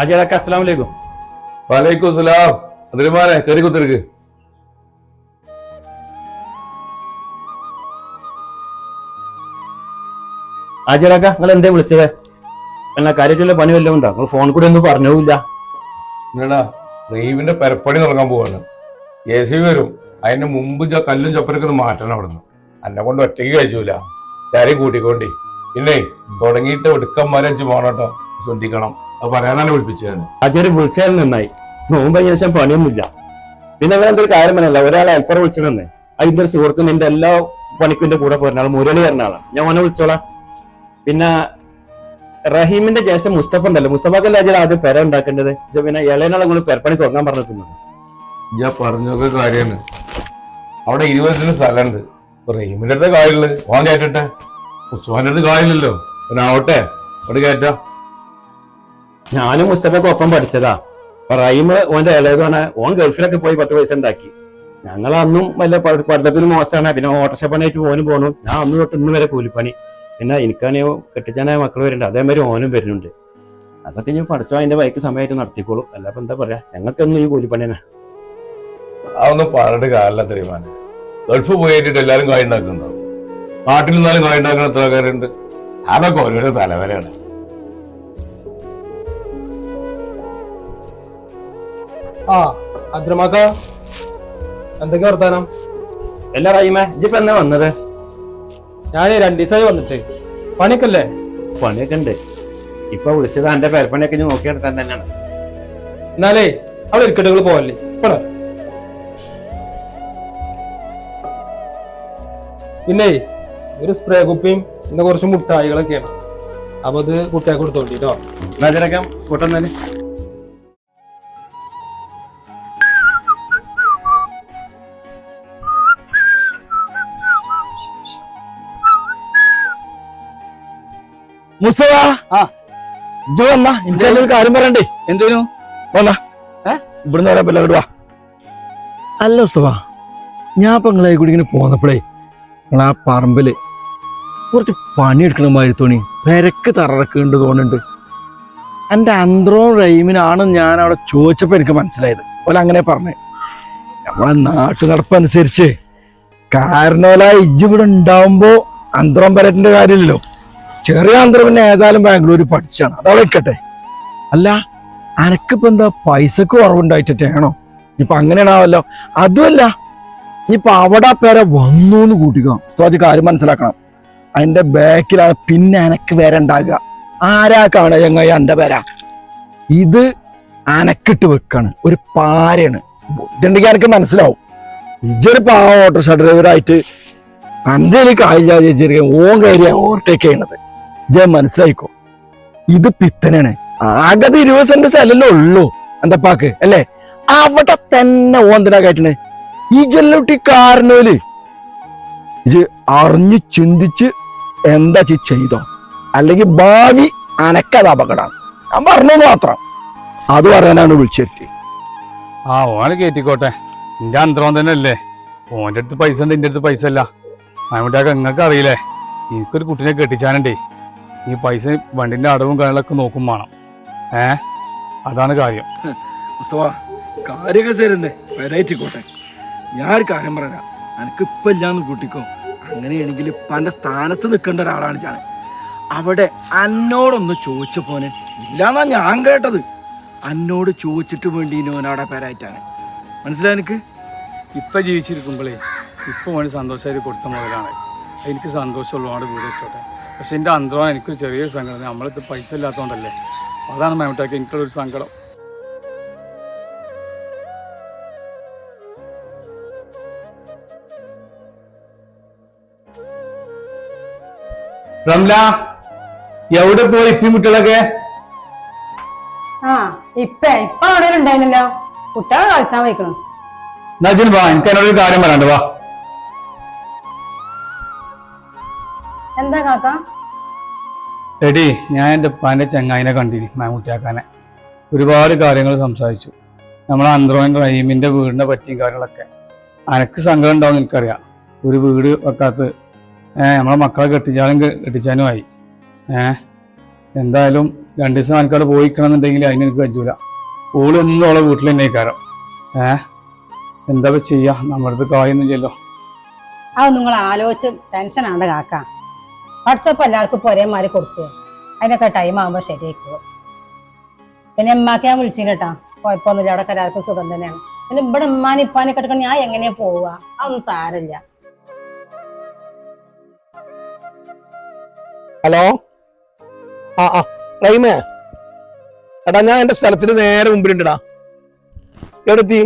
അജയക്ക അസ്സലാം വലൈക്കും വലൈക്കും സലാം. അതിരുമാനെ കയറി കുത്തിരിക്ക്. ഹാജിയാക്ക നിങ്ങൾ എന്തേ വിളിച്ചത്? എന്നാ കാര്യമായിട്ടുള്ള പണി വല്ലതും ഉണ്ടോ? നിങ്ങൾ ഫോൺ കൂടെ ഒന്നും പറഞ്ഞില്ല എന്നടാ റീവിന്റെ പെരപ്പണി തുടങ്ങാൻ പോവാണ്. എ സി വരും. അതിന് മുമ്പ് കല്ലും ചപ്പരക്കന്ന് മാറ്റണം അവിടുന്ന്. എന്നെ കൊണ്ട് ഒറ്റയ്ക്ക് കഴിച്ചൂല. കാര്യം കൂട്ടിക്കൊണ്ടി. പിന്നെ തുടങ്ങിയിട്ട് ഒടുക്കന്മാരെ വെച്ച് പോകണം കേട്ടോ. ശ്രദ്ധിക്കണം. അത് പറയാനാണ് വിളിപ്പിച്ചത് അജയ് വിളിച്ചാൽ നന്നായി. നോമ്പ് ശേഷം പണിയൊന്നുമില്ല. പിന്നെ അങ്ങനെ എന്തൊരു കാര്യം പറഞ്ഞല്ല. ഒരാളെ അൽപ്പറ വിളിച്ചിട്ടെന്ന് അതിന്റെ സുഹൃത്ത് നിന്റെ എല്ലാ പണിക്കും കൂടെ പോരുന്ന ആൾ മുരളി വരുന്ന ആളാണ്. ഞാൻ ഓനെ വിളിച്ചോളാം. പിന്നെ റഹീമിന്റെ ജ്യേഷ്ഠ മുസ്തഫ ഉണ്ടല്ലോ. മുസ്തഫക്കല്ല അജയ് ആദ്യം പെര ഉണ്ടാക്കേണ്ടത്? പിന്നെ ഇളയനാളെ കൊണ്ട് പെരപ്പണി തുടങ്ങാൻ പറഞ്ഞിട്ടുണ്ട് ഞാൻ പറഞ്ഞൊക്കെ കാര്യമാണ്. അവിടെ ഇരുപത് സെന്റ് സ്ഥലമുണ്ട് റഹീമിന്റെ അടുത്ത് കായുള്ളത് ഓൻ കേട്ടെ മുസ്തഫാന്റെ അടുത്ത് കാര്യമില്ലല്ലോ. പിന്നെ ആവട്ടെ. അവിടെ കയറ്റാ ഞാനും മുസ്തഫയൊക്കെ ഒപ്പം പഠിച്ചതാ. റൈമ് ഓന്റെ ഇളയതാണ് ഓൻ ഗൾഫിലൊക്കെ പോയി പത്ത് പൈസ ഉണ്ടാക്കി. ഞങ്ങൾ അന്നും വല്ല പഠ- പഠിത്തത്തിന് മോശമാണ്. പിന്നെ ഓട്ടോറിക്ഷ പണിയായിട്ട് ഓനും പോകണം ഞാൻ അന്ന് തൊട്ട് ഇന്ന് വരെ കൂലിപ്പണി. പിന്നെ എനിക്കാണെങ്കിൽ കെട്ടിച്ചാനായ മക്കൾ വരുന്നുണ്ട്. അതേമാതിരി ഓനും വരുന്നുണ്ട്. അതൊക്കെ ഞാൻ പഠിച്ചോ അതിന്റെ ബൈക്ക് സമയമായിട്ട് നടത്തിക്കോളും. അല്ല ഇപ്പൊ എന്താ പറയാ? ഞങ്ങൾക്കൊന്നും ഈ കൂലിപ്പണി തന്നെ. അതൊന്നും ഗൾഫ് പോയിട്ട് എല്ലാരും കായുണ്ടാക്കുന്നുണ്ടാവും നാട്ടിൽ നിന്നാലും കായുണ്ടാക്കുന്ന എത്ര ആൾക്കാരുണ്ട്? അതൊക്കെ ഓരോരോ തലവരാണ്. ആ അദ്രമാക്ക എന്തൊക്കെ വർത്താനം? എല്ലാ റഹീമേ ഇജ്ജിപ്പോ എന്നാ വന്നത്? ഞാൻ രണ്ടു ദിവസമായി വന്നിട്ട്. പണിക്കല്ലേ പണിയൊക്കെ ഉണ്ട്. ഇപ്പൊ വിളിച്ചത് എന്റെ പേരപ്പണിയൊക്കെ ഞാൻ തന്നെയാണ്. എന്നാലേ അവിടെ ഇരിക്കട്ടുകൾ പോവല്ലേ. ഇപ്പഴ പിന്നെ ഒരു സ്പ്രേ കുപ്പിയും പിന്നെ കുറച്ച് മുട്ടായികളൊക്കെയാണ്. അപ്പൊ അത് കുട്ടിയാക്കി കൊടുത്തോണ്ടിട്ടോ. എന്നാ ഇതിനൊക്കെ കൂട്ടുന്നാൽ മുസവ എനിക്ക് കാര്യം പറയണ്ടേ? എന്തേനു? വന്നാ. ഏ? ഇവിടുന്ന് വരാൻ പറ്റില്ല ഇങ്ങോട്ട് അല്ല ഉസ്തവ ഞാൻ ഇപ്പൊ നിങ്ങളെ കൂടി ഇങ്ങനെ പോന്നപ്പോഴേ നിങ്ങൾ ആ പറമ്പിൽ കുറച്ച് പണിയെടുക്കണ മാതിരി തോണി പെരക്ക് തറക്കേണ്ടത് തോന്നുന്നുണ്ട്. എന്റെ അന്ത്രവും റൈമിനാണ് ഞാൻ അവിടെ ചോദിച്ചപ്പോൾ എനിക്ക് മനസ്സിലായത്. ഓലെ അങ്ങനെ പറഞ്ഞു. നമ്മളെ നാട്ടു നടപ്പനുസരിച്ച് കാരണോല ഇജ്ജ് ഇവിടെ ഉണ്ടാവുമ്പോ അന്ത്രോം കാര്യമില്ലല്ലോ. ചെറിയ ആന്ധ്ര പിന്നെ ഏതായാലും ബാംഗ്ലൂർ പഠിച്ചാണ്. അതവിടെ നിൽക്കട്ടെ അല്ല അനക്കിപ്പോ എന്താ പൈസക്ക് കുറവുണ്ടായിട്ടാണോ ഇപ്പൊ അങ്ങനെയാണാവല്ലോ. അതുമല്ല ഇനിയിപ്പൊ അവിടെ പേരെ വന്നു എന്ന് കൂട്ടിക്കോ. സ്വാജ് കാര്യം മനസ്സിലാക്കണം. അതിന്റെ ബാക്കിലാണ് പിന്നെ അനക്ക് വേറെ ഉണ്ടാകുക. ആരാ കാണുക ചങ്ങായി എന്റെ പേര? ഇത് അനക്കിട്ട് വെക്കാണ്. ഒരു പാരയാണ്. ഇതുണ്ടെങ്കിൽ എനിക്ക് മനസ്സിലാവും. ഇജൊരു പാവ ഓട്ടോറിക്ഷ ഡ്രൈവറായിട്ട് അന്തേലേക്ക് ആയില്ല ചേച്ചിരിക്കാൻ ഓൻ കയറിയ ഓവർടേക്ക് ചെയ്യണത് ഇജ മനസ്സിലായിക്കോ? ഇത് പിത്തനാണ്. ആകെ ഇരുപത് സെന്റ് സ്ഥലമല്ലേ ഉള്ളൂ. എന്തപ്പാക്ക് അല്ലേ? അവിടെ തന്നെ ഓന്തിനാ കയറ്റണേ? ഈ ജല്ലൂട്ടി കാരണോൽ ഇത് അറിഞ്ഞ് ചിന്തിച്ച് എന്താ ചെയ്തോ? അല്ലെങ്കിൽ ഭാവി അനക്കത് അപകടമാണ്. ഞാൻ പറഞ്ഞു മാത്രം. അത് പറയാനാണ് വിളിച്ചിരുത്തി. ആ ഓനെ കേറ്റിക്കോട്ടെ. എന്റെ അന്തരം തന്നെ അല്ലേ ഓന്റെ അടുത്ത് പൈസ ഉണ്ട് എന്റെ അടുത്ത് പൈസ അല്ല മമ്മൂട്ടിയൊക്കെ നിങ്ങൾക്ക് അറിയില്ലേ? എനിക്കൊരു കുട്ടീനെ കെട്ടിച്ചാനുണ്ടേ. ഈ പൈസ വണ്ടിന്റെ അടവും കാര്യങ്ങളൊക്കെ നോക്കും വേണം. ഏ? അതാണ് കാര്യം. കാര്യമൊക്കെ ചേരുന്നേ വരായിട്ടിക്കോട്ടെ ഞാൻ ഒരു കാര്യം പറയാം എനിക്ക് ഇപ്പൊ ഇല്ലാന്ന് കൂട്ടിക്കോ. അങ്ങനെയാണെങ്കിൽ ഇപ്പൊ എന്റെ സ്ഥാനത്ത് നിൽക്കേണ്ട ഒരാളാണ് ഞാൻ. അവിടെ അന്നോടൊന്ന് ചോദിച്ച പോനെ ഇല്ലാന്നാ ഞാൻ കേട്ടത്. അന്നോട് ചോദിച്ചിട്ട് വേണ്ടി ഓനവിടെ പേരായിട്ടാണ്. മനസ്സിലായി എനിക്ക് ഇപ്പൊ ജീവിച്ചിരിക്കുമ്പോഴേ ഇപ്പൊ വേണ്ടി സന്തോഷമായിട്ട് കൊടുത്ത മുതലാണ്. എനിക്ക് സന്തോഷമുള്ള വീട് വെച്ചോട്ടെ. പക്ഷെ എന്റെ അന്തരം എനിക്കൊരു ചെറിയ സങ്കടം. നമ്മളിത് പൈസ ഇല്ലാത്തതുകൊണ്ടല്ലേ അതാണ് മമ്മൂട്ടിയൊക്കെ എനിക്കുള്ളൊരു സങ്കടം. റംല എവിടെ പോയി ഇപ്പിമുട്ടികളൊക്കെ ആ ഇപ്പ ഇപ്പൊ അവിടെ ഉണ്ടായിരുന്നല്ലോ കുട്ടികളെ കളിച്ചാൻ വയ്ക്കണം വാ എനിക്ക് എന്നോട് ഒരു കാര്യം പറയണ്ട വാ. എന്താ കാക്ക? എടി ഞാൻ എന്റെ ഉപ്പാന്റെ ചങ്ങായിനെ കണ്ടിനി മാമൂട്ടിയാക്കാനെ. ഒരുപാട് കാര്യങ്ങൾ സംസാരിച്ചു. നമ്മളെ അന്ത്രോൻ റഹീമിന്റെ വീടിനെ പറ്റിയും കാര്യങ്ങളൊക്കെ. അനക്ക് സങ്കടം ഉണ്ടാവും എനിക്കറിയാം. ഒരു വീട് വെക്കാത്ത നമ്മളെ മക്കളെ കെട്ടിച്ചാലും കെട്ടിച്ചാലും കെട്ടിച്ചാനുമായി ഏഹ് എന്തായാലും രണ്ട് ദിവസം എനിക്കവിടെ പോയിക്കണമെന്നുണ്ടെങ്കിൽ അതിന് എനിക്ക് പറ്റൂല. ഓൾ എന്നും അവളെ വീട്ടിൽ തന്നെ കാരണം ഏഹ് എന്താ ചെയ്യാ? നമ്മുടെ അടുത്ത് കായൊന്നുമില്ലല്ലോ അത് നിങ്ങൾ ആലോചിച്ച് ടെൻഷൻ ആണ് കാക്ക. പഠിച്ചപ്പോ എല്ലാവർക്കും ഇപ്പൊ ഒരേമാതിരി കൊടുക്കുക. അതിനൊക്കെ ടൈം ആകുമ്പോൾ ശരിയാക്കുക പിന്നെ ഉമ്മാക്ക് ഞാൻ വിളിച്ചിന് കേട്ടാ. കുഴപ്പമൊന്നുമില്ല. അവിടെ എല്ലാവർക്കും സുഖം തന്നെയാണ്. പിന്നെ ഇവിടെ ഉമ്മാനെ ഇപ്പാനെ കിടക്കണം ഞാൻ എങ്ങനെയാ പോവുക? അതൊന്നും സാരമില്ല. ഹലോ ആ ആ. റൈമേ എടാ ഞാൻ എന്റെ സ്ഥലത്തിന് നേരെ മുമ്പിലുണ്ടടാ. എവിടെത്തി?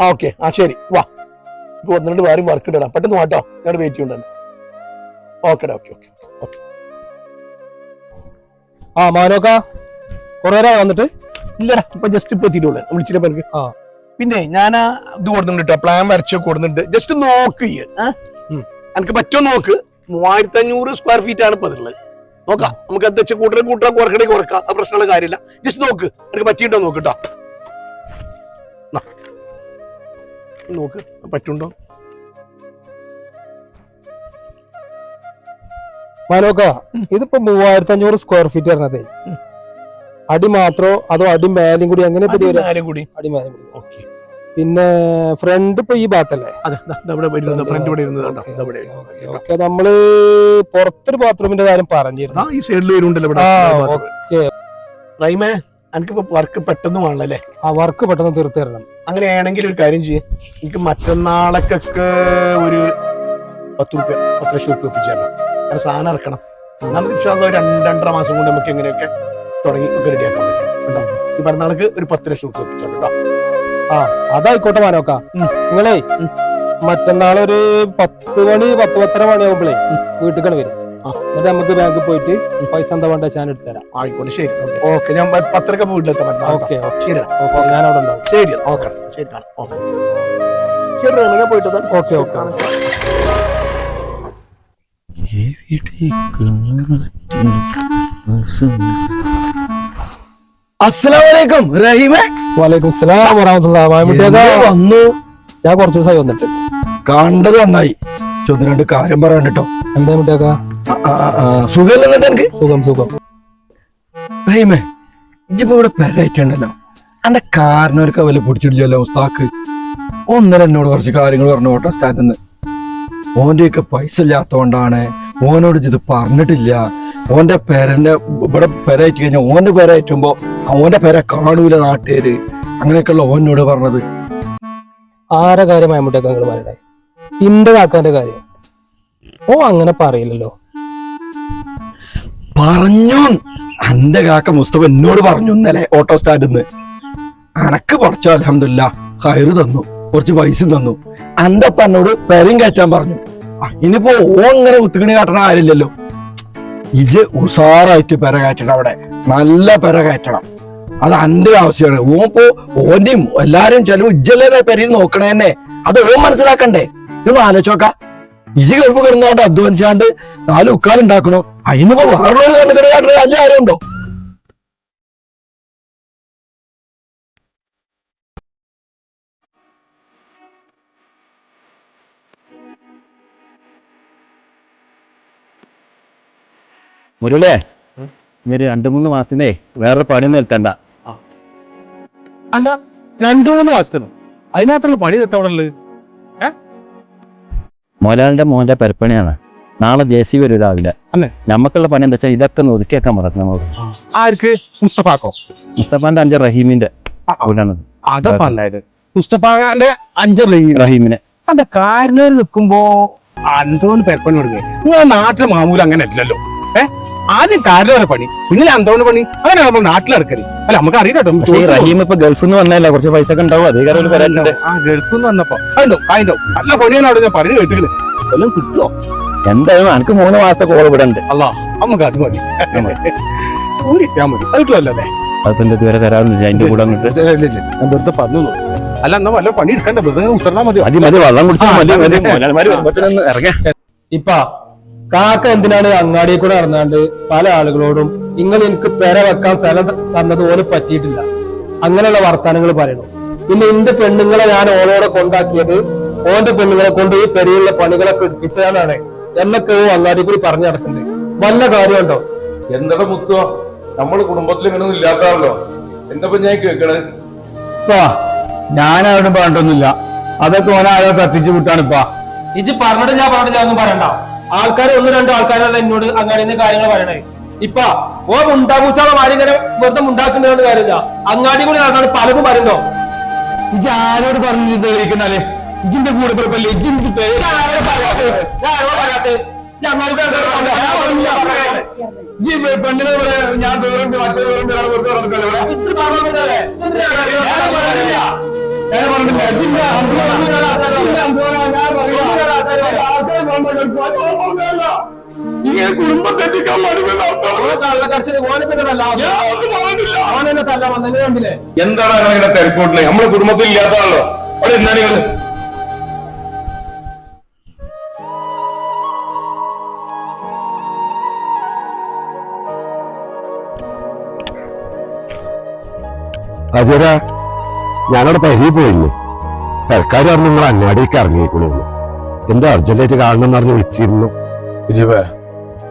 ആ ഓക്കെ. ആ ശരി. വാ. എനിക്ക് വേറെയും വർക്ക് ഇടടാ. പെട്ടെന്ന് വാട്ടോ ഞാൻ വെയിറ്റ് ചെയ്യുന്നുണ്ട് ഓക്കെടാ ഓക്കെ ഓക്കെ ഓക്കെ ആ മാനോക്ക കൊറേ നേരം വന്നിട്ട്. ഇല്ലടാ ഇപ്പൊ ജസ്റ്റ് ഇപ്പൊ എത്തിയിട്ടുള്ളൂ. വിളിച്ചിട്ട് പേർക്ക് ആ. പിന്നെ ഞാൻ ഇത് കൊടുക്കുന്നുണ്ട് കേട്ടോ പ്ലാൻ വരച്ച് കൊടുക്കുന്നുണ്ട് ജസ്റ്റ് നോക്ക്? എനിക്ക് പറ്റുമോ നോക്ക്. മൂവായിരത്തി അഞ്ഞൂറ് സ്ക്വയർ ഫീറ്റ് ആണ് ഇപ്പൊ അതിലുള്ളത് നോക്കാം. നമുക്ക് എന്താ വെച്ചാൽ കൂട്ടരെ കൂട്ടാൻ കുറക്കണേ കുറക്കാം. അത് പ്രശ്നമുള്ള കാര്യമില്ല. ജസ്റ്റ് നോക്ക്. എനിക്ക് പറ്റിയിട്ടുണ്ടോ നോക്ക് കേട്ടോ നോക്ക്. പറ്റുണ്ടോ? മാനോക്ക ഇതിപ്പോ മൂവായിരത്തി അഞ്ഞൂറ് സ്ക്വയർ ഫീറ്റ് പറഞ്ഞതേ അടി മാത്രോ അതോ അടി മേലും കൂടി അങ്ങനെ പറ്റി കൂടി. ഓക്കെ പിന്നെ ഫ്രണ്ട് ഇപ്പൊ ഈ ഭാഗത്തല്ലേ? ഓക്കെ നമ്മൾ പുറത്തൊരു ബാത്റൂമിന്റെ കാര്യം പറഞ്ഞിരുന്നു. ഈ സൈഡിൽ റൈമേ എനിക്കിപ്പോ വർക്ക് പെട്ടെന്ന് വേണല്ലേ? ആ വർക്ക് പെട്ടെന്ന് തീർത്തു തരണം. അങ്ങനെയാണെങ്കിൽ ഒരു കാര്യം ചെയ്യും. എനിക്ക് മറ്റന്നാളൊക്കെ ഒരു പത്ത് റുപ്യ പത്ത് ലക്ഷം റുപ്യ ഒപ്പിച്ചേരണം കാരണം സാധനം ഇറക്കണം. നമുക്ക് ഒരു രണ്ട് രണ്ടര മാസം കൊണ്ട് നമുക്ക് എങ്ങനെയൊക്കെ തുടങ്ങി ഒക്കെ റെഡിയാക്കാൻ പറ്റും. കേട്ടോ? ഈ പറഞ്ഞാൾക്ക് ഒരു പത്ത് ലക്ഷം റുപ്യ ഒപ്പിച്ചാൽ കേട്ടോ. ആ അതായിക്കോട്ടെ മാനോക്ക. നിങ്ങളേ മറ്റന്നാൾ ഒരു പത്ത് മണി പത്ത് പത്തര മണിയാകുമ്പോഴേ വീട്ടിൽ വരും. എന്നിട്ട് നമുക്ക് ബാങ്കിൽ പോയിട്ട് പൈസ എന്താ വേണ്ട ഞാൻ എടുത്തുതരാം. ആയിക്കോട്ടെ ശരി. ഓക്കെ ഞാൻ പ- വീട്ടിലെത്താം ഓക്കെ ഓക്കെ. ശരി ഞാൻ അവിടെ ഉണ്ടാവും. ശരി ഓക്കെ ശരി ഓക്കെ. ശരി പോയിട്ട്. Okay okay. അസ്സലാമലൈക്കും. റഹീമേ. വലൈക്കും സലാം വറഹമത്തുള്ള വന്നു? ഞാൻ കുറച്ച് ദിവസമായി വന്നിട്ട്. കണ്ടത് നന്നായി. ചൊന്ന് രണ്ട് കാര്യം പറയാൻ കേട്ടോ എന്താ മുട്ടേക്കാ സുഖമല്ലെന്നിട്ട് എനിക്ക് സുഖം സുഖം. റഹീമേ ഇജിപ്പോ ഇവിടെ പെരയിട്ടുണ്ടല്ലോ എന്റെ കാരണവർക്ക് അവൽ പിടിച്ചിട്ടില്ലല്ലോ ഉസ്താക്ക്. ഒന്നര എന്നോട് കുറച്ച് കാര്യങ്ങൾ പറഞ്ഞു ഓട്ടോ സ്റ്റാൻഡിന്ന് ഓന്റെയൊക്കെ പൈസ ഇല്ലാത്തതുകൊണ്ടാണ് ഓനോട് ഇത് പറഞ്ഞിട്ടില്ല. ഓന്റെ പേരന്റെ ഇവിടെ പേരായിട്ട് കഴിഞ്ഞാൽ ഓന്റെ പേരായിട്ടുമ്പോ ഓന്റെ പേരെ കാണൂല നാട്ടുകാര്. അങ്ങനെയൊക്കെയുള്ള ഓനോട് പറഞ്ഞത്. ആരെ കാര്യം മമ്മൂട്ടേക്ക നിങ്ങൾ ഇന്റെ കാക്കാന്റെ കാര്യം. ഓ അങ്ങനെ പറയില്ലല്ലോ. പറഞ്ഞു. അന്റെ കാക്ക മുസ്തഫ എന്നോട് പറഞ്ഞു ഇന്നലെ ഓട്ടോ സ്റ്റാൻഡിന്ന്. അനക്ക് പഠിച്ചോ അലഹമില്ല ഹയറ് തന്നു. കുറച്ച് പൈസ തന്നു. അന്തപ്പ എന്നോട് പെരും കയറ്റാൻ പറഞ്ഞു. ഇനിയിപ്പോ ഓ അങ്ങനെ കുത്തുകണി കാട്ടണ കാര്യമില്ലല്ലോ. ഇജ് ഉസാറായിട്ട് പെര കയറ്റണം അവിടെ. നല്ല പെര കയറ്റണം. അത് അന്റെ ആവശ്യമാണ്. ഓൻ ഇപ്പോ ഓന്റെയും എല്ലാരും ചെലവ് ഇജ്ജല്ലേ പെരയിൽ നോക്കണേ തന്നെ അത് ഓൻ മനസ്സിലാക്കണ്ടേ? ഇതൊന്ന് ആലോചിച്ചോക്ക ഇജ് ഗൾഫ് കിടന്നാണ്ട് അധ്വാനിച്ചാണ്ട് നാല് ഉക്കാലുണ്ടാക്കണോ അതിനിപ്പോ വേറെ കണ്ടുകിട അല്ല ആരും ഉണ്ടോ മുരളേ ഇനി രണ്ടു മൂന്ന് മാസത്തിനേ വേറെ പണിയൊന്നും എത്തണ്ട അല്ല രണ്ടു മൂന്ന് മാസത്തിനോ? അതിനകത്തുള്ള പണി എത്തവിടെ മോലാലിന്റെ മോന്റെ പരപ്പണിയാണ്. നാളെ ജെ സി വരും രാവിലെ. നമ്മക്കുള്ള നമുക്കുള്ള പണി എന്താ വെച്ചാൽ ഇതൊക്കെ ഒന്ന് ഒതുക്കിയേക്കാൻ നമുക്ക്. ആർക്ക്? മുസ്തഫാക്കോ? മുസ്തഫാന്റെ അഞ്ച് റഹീമിന്റെ മുസ്തഫാന്റെ അഞ്ച് റഹീമിനെ. അതെ കാരണവര് നിൽക്കുമ്പോ അന്തോന് പെരപ്പണി കൊടുക്കുക നാട്ടിലെ മാമൂല അങ്ങനെ അല്ലല്ലോ. ഏ? ആദ്യം കാരണവരെ പണി പിന്നെ അന്തോന്റെ പണി അങ്ങനെ നമ്മൾ നാട്ടിലിറക്കരുത് അല്ല നമുക്ക് റഹീം ഇപ്പൊ ഗൾഫിൽ നിന്ന് വന്നല്ല കുറച്ച് പൈസ ഒക്കെ ഉണ്ടാവും. അതേ കാര്യം ആ ഗൾഫിൽ നിന്ന് വന്നപ്പോ. അതുണ്ടോ അതിണ്ടോ നല്ല പണിയാണ് അവിടെ ഞാൻ പറഞ്ഞു കേട്ടില്ല എല്ലാം കിട്ടുമോ എന്തായാലും എനിക്ക് മൂന്ന് മാസത്തെ കോൾ ഇവിടെ ഉണ്ട്. അല്ല നമുക്ക് അത് മതി. അല്ലേ? എന്താ ഇതുവരെ തരാമെന്നില്ല അതിന്റെ കൂടെ. ഞാൻ വെറുതെ പറഞ്ഞു. അല്ല എന്നാ വല്ല പണി എടുക്കണ്ട? വെറുതെ ഉത്തർന്നാ മതി. മതി മതി. വെള്ളം കുടിച്ചാൽ മതി ഇപ്പ കാക്ക എന്തിനാണ് അങ്ങാടിയിൽ കൂടെ നടന്നാണ്ട് പല ആളുകളോടും നിങ്ങൾ എനിക്ക് പെര വെക്കാൻ സ്ഥലം തന്നത് ഓന് പറ്റിയിട്ടില്ല. അങ്ങനെയുള്ള വർത്തമാനങ്ങൾ പറയണു. പിന്നെ എന്റെ പെണ്ണുങ്ങളെ ഞാൻ ഓളോടെ കൊണ്ടാക്കിയത് ഓന്റെ പെണ്ണുങ്ങളെ കൊണ്ട് ഈ പെരയിലുള്ള പണികളൊക്കെ എടുപ്പിച്ചതാണ് എന്നൊക്കെ ഓ അങ്ങാടി കൂടി പറഞ്ഞു നടക്കുന്നത് വല്ല കാര്യമുണ്ടോ? എന്താ മുത്തോ? നമ്മൾ കുടുംബത്തിൽ ഇങ്ങനൊന്നും ഇല്ലാത്താണല്ലോ എന്താ ഞാൻ കേൾക്കണേ ഇപ്പാ ഞാൻ അവിടെ പറഞ്ഞിട്ടൊന്നുമില്ല. അതൊക്കെ ഓനാരോ കത്തിച്ചു വിട്ടാണിപ്പാ ഇജ് പറഞ്ഞിട്ട് ഞാൻ പറഞ്ഞില്ല ഒന്നും പറയണ്ട. ആൾക്കാർ ഒന്ന് രണ്ട് ആൾക്കാരല്ല എന്നോട് അങ്ങനെ കാര്യങ്ങൾ പറയണേ. ഇപ്പൊ ഓ മുണ്ടാപൂച്ചാളെ മാറി ഇങ്ങനെ വെറുതെ ഉണ്ടാക്കുന്നതുകൊണ്ട് കാര്യമില്ല. അങ്ങാടി കൂടി നടന്നാണ് പലതും പറയുന്നോ ഇജ് ആരോട് പറഞ്ഞിരിക്കുന്നാലേ ഇജിന്റെ കൂടെ പിറപ്പല്ലേ ഇജിന്റെ ഈ പെണ്ണിനെ ഇവിടെ ഞാൻ മറ്റേ നടക്കല്ലോ ഇവിടെ? ഈ കുടുംബം തെറ്റിക്കാൻ കണ്ടില്ലേ? എന്താണ് അങ്ങനെ ഇങ്ങനെ തിരക്കൂട്ടിൽ നമ്മളെ കുടുംബത്തിൽ ഇല്ലാത്തതാണല്ലോ. അവിടെ എന്താണ് നിങ്ങൾ അജര ഞാനവിടെ പരിചയം പോയില്ലേ പെരക്കാർ പറഞ്ഞു നിങ്ങൾ അങ്ങാടിക്ക് ഇറങ്ങിക്കണു എന്താ അർജന്റായിട്ട് കാണണം എന്ന് പറഞ്ഞ് വിളിച്ചിരുന്നു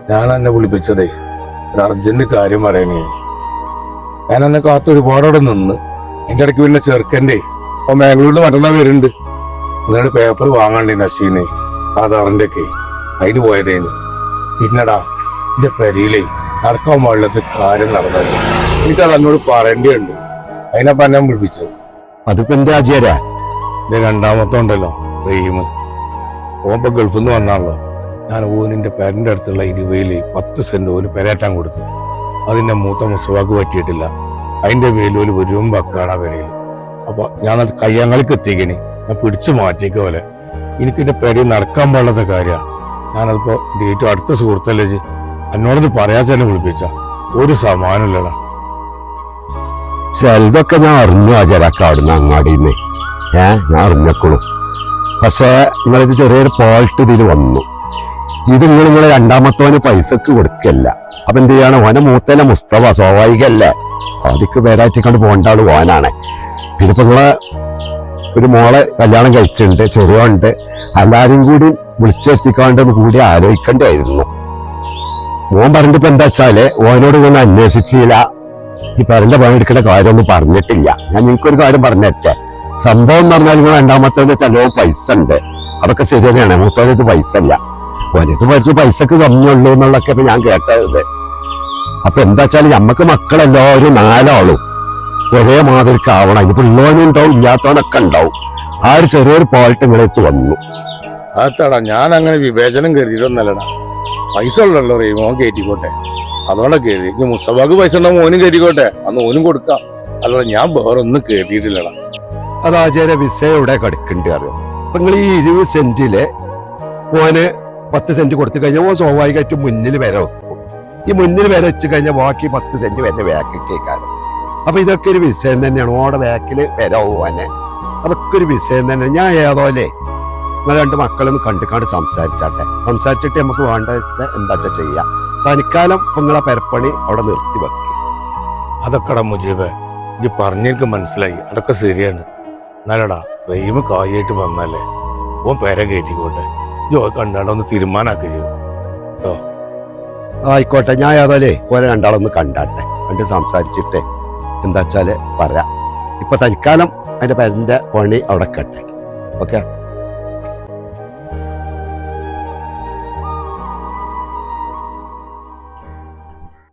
ഞാൻ എന്നെ വിളിപ്പിച്ചതേ ഒരു അർജന്റ് കാര്യം പറയണേ. ഞാൻ എന്നെ കാത്ത് ഒരുപാട് അവിടെ നിന്ന്. എന്റെ ഇടയ്ക്ക് പിന്നെ ചെറുക്കന്റെ അപ്പൊ ബാംഗ്ലൂരിൽ മറ്റന്നാൾ വരുന്നുണ്ട്. എന്നിട്ട് പേപ്പർ വാങ്ങണ്ടേ നശീനെ ആധാറിന്റെ ഒക്കെ അതിന് പോയതേന് പിന്നടാ എന്റെ പെരിയിലേ നടക്കാൻ പാടില്ലാത്ത കാര്യം നടന്നത്. എനിക്കത് എന്നോട് പറയേണ്ടിയുണ്ട് അതിനപ്പം എന്നെ വിളിപ്പിച്ചത്. അതിപ്പോ എന്റെ ആചാരാ എന്റെ രണ്ടാമത്തെ ഉണ്ടല്ലോ റഹീം ഓമ്പ ഗൾഫിൽ നിന്ന് വന്നാണല്ലോ. ഞാൻ ഓനിന്റെ പേരന്റെ അടുത്തുള്ള ഇരുവയിൽ പത്ത് സെന്റ് ഓന് പെരേറ്റാൻ കൊടുത്തു. അതിന്റെ മൂത്ത മുസവാക്ക് പറ്റിയിട്ടില്ല. അതിന്റെ പേരിൽ ഒരു വക്കാണ് ആ പേരയിൽ അപ്പൊ ഞാൻ അത് കയ്യാങ്ങൾക്ക് എത്തിക്കണി. ഞാൻ പിടിച്ചു മാറ്റിക്ക പോലെ എനിക്ക് എന്റെ പെരയിൽ നടക്കാൻ പാടാത്ത കാര്യമാ ഞാനതിപ്പോ ഡേറ്റും അടുത്ത സുഹൃത്തല്ലേ. എന്നോടൊന്ന് പറയാൻ വിളിപ്പിച്ച. ഒരു സമാനമില്ലടാ. ചിലതൊക്കെ ഞാൻ അറിഞ്ഞു അജരക്ക അവിടുന്ന് അങ്ങാടിന്ന്. ഏ ഞാൻ അറിഞ്ഞേക്കുള്ളൂ. പക്ഷെ നിങ്ങളിത് ചെറിയൊരു പോൾട്ട് ഇതിൽ വന്നു. ഇത് നിങ്ങൾ നിങ്ങളെ രണ്ടാമത്തോന് പൈസക്ക് കൊടുക്കല്ല. അപ്പൊ എന്ത് ചെയ്യണം? ഓനെ മൂത്തല മുസ്തഫ സ്വാഭാവികല്ലേ? അതിക്ക് പേരാറ്റി കണ്ട് പോകേണ്ട ആൾ ഓനാണ്. ഇപ്പൊ നിങ്ങളെ ഒരു മോളെ കല്യാണം കഴിച്ചിട്ടുണ്ട് ചെറിയുണ്ട്. എല്ലാരും കൂടി വിളിച്ചെത്തിക്കാണ്ട് ഒന്ന് കൂടി ആലോചിക്കേണ്ടായിരുന്നു മോൻ പറഞ്ഞിട്ട് ഇപ്പൊ എന്താ വെച്ചാൽ ഓനോട് ഞാൻ അന്വേഷിച്ചില്ല. ഈ പെരന്റെ പണിയെടുക്കേണ്ട കാര്യമൊന്നും പറഞ്ഞിട്ടില്ല. ഞാൻ നിങ്ങൾക്കൊരു കാര്യം പറഞ്ഞേറ്റെ സംഭവം എന്ന് പറഞ്ഞാൽ നിങ്ങൾ രണ്ടാമത്തെ തലോ പൈസ ഉണ്ട്. അതൊക്കെ ശരി തന്നെയാണ്. മൂത്തോനത്ത് പൈസ ഇല്ല. ഒരത് പഠിച്ചു പൈസക്ക് കമ്മിയുള്ളൂ എന്നുള്ളൊക്കെ ഇപ്പൊ ഞാൻ കേട്ടത്. അപ്പൊ എന്താ വെച്ചാൽ നമ്മക്ക് മക്കളെല്ലാവരും നാലാളും ഒരേ മാതിരിക്ക് ആവണം. ഇനിയിപ്പോ ഉള്ളവനും ഉണ്ടാവും ഇല്ലാത്തവനൊക്കെ ഉണ്ടാവും. ആ ഒരു ചെറിയൊരു പോയിട്ട് നിങ്ങളെത്ത് വന്നു. അതാടാ ഞാൻ അങ്ങനെ വിവേചനം കരുതിയിട്ടൊന്നല്ലടാ. പൈസ ഉള്ളല്ലോ റീമോ കയറ്റിക്കോട്ടെ. അതുകൊണ്ടൊക്കെ കരുതി ഇനി മുസ്തഫാക്ക് പൈസ ഉണ്ടാവും മോനും കയറ്റിക്കോട്ടെ അന്ന് ഓനും കൊടുക്കാം. അല്ലാതെ ഞാൻ വേറെ ഒന്നും കരുതിയിട്ടില്ലടാ അത് ആചാര്യ വിസ എവിടെ കിടക്കുന്നുണ്ട് അറിയോ? അപ്പൊ നിങ്ങൾ ഈ ഇരുപത് സെന്റിൽ മോന് പത്ത് സെന്റ് കൊടുത്തു കഴിഞ്ഞാൽ ഓ സ്വാഭാവികമായിട്ട് മുന്നിൽ വരെ വെക്കും. ഈ മുന്നിൽ വരെ വെച്ച് കഴിഞ്ഞാൽ ബാക്കി പത്ത് സെന്റ് വരെ കേൾക്കാറ് അപ്പൊ ഇതൊക്കെ ഒരു വിഷയം തന്നെയാണ് ഓടെ വേക്കിൽ വരെ ഓനെ അതൊക്കെ ഒരു വിഷയം തന്നെയാണ്. ഞാൻ ഏതോലെ നിങ്ങൾ രണ്ട് മക്കളൊന്ന് കണ്ടുകാണ്ട് സംസാരിച്ചാട്ടെ. സംസാരിച്ചിട്ട് നമുക്ക് വേണ്ടത് എന്താ ചെയ്യാം? തനിക്കാലം നിങ്ങളെ പരപ്പണി അവിടെ നിർത്തി വെക്കി അതൊക്കെടാ മുജീബ് ഇത് പറഞ്ഞെനിക്ക് മനസ്സിലായി. അതൊക്കെ ശരിയാണ്. നല്ലടാ റെയിമ് കായായിട്ട് വന്നാലേ ഓൻ പേര കയറ്റിക്കോട്ടെ. ജോ കണ്ടാണ്ട് ഒന്ന് തീരുമാനാക്കി ചെയ്യും. ആയിക്കോട്ടെ. ഞാൻ അതല്ലേ ഓരോ രണ്ടാളൊന്ന് കണ്ടാട്ടെ. കണ്ട് സംസാരിച്ചിട്ട് എന്താ വെച്ചാൽ പറയാം. ഇപ്പൊ തൽക്കാലം അതിന്റെ പേരന്റെ പണി അവിടെ കെട്ടെ. ഓക്കെ?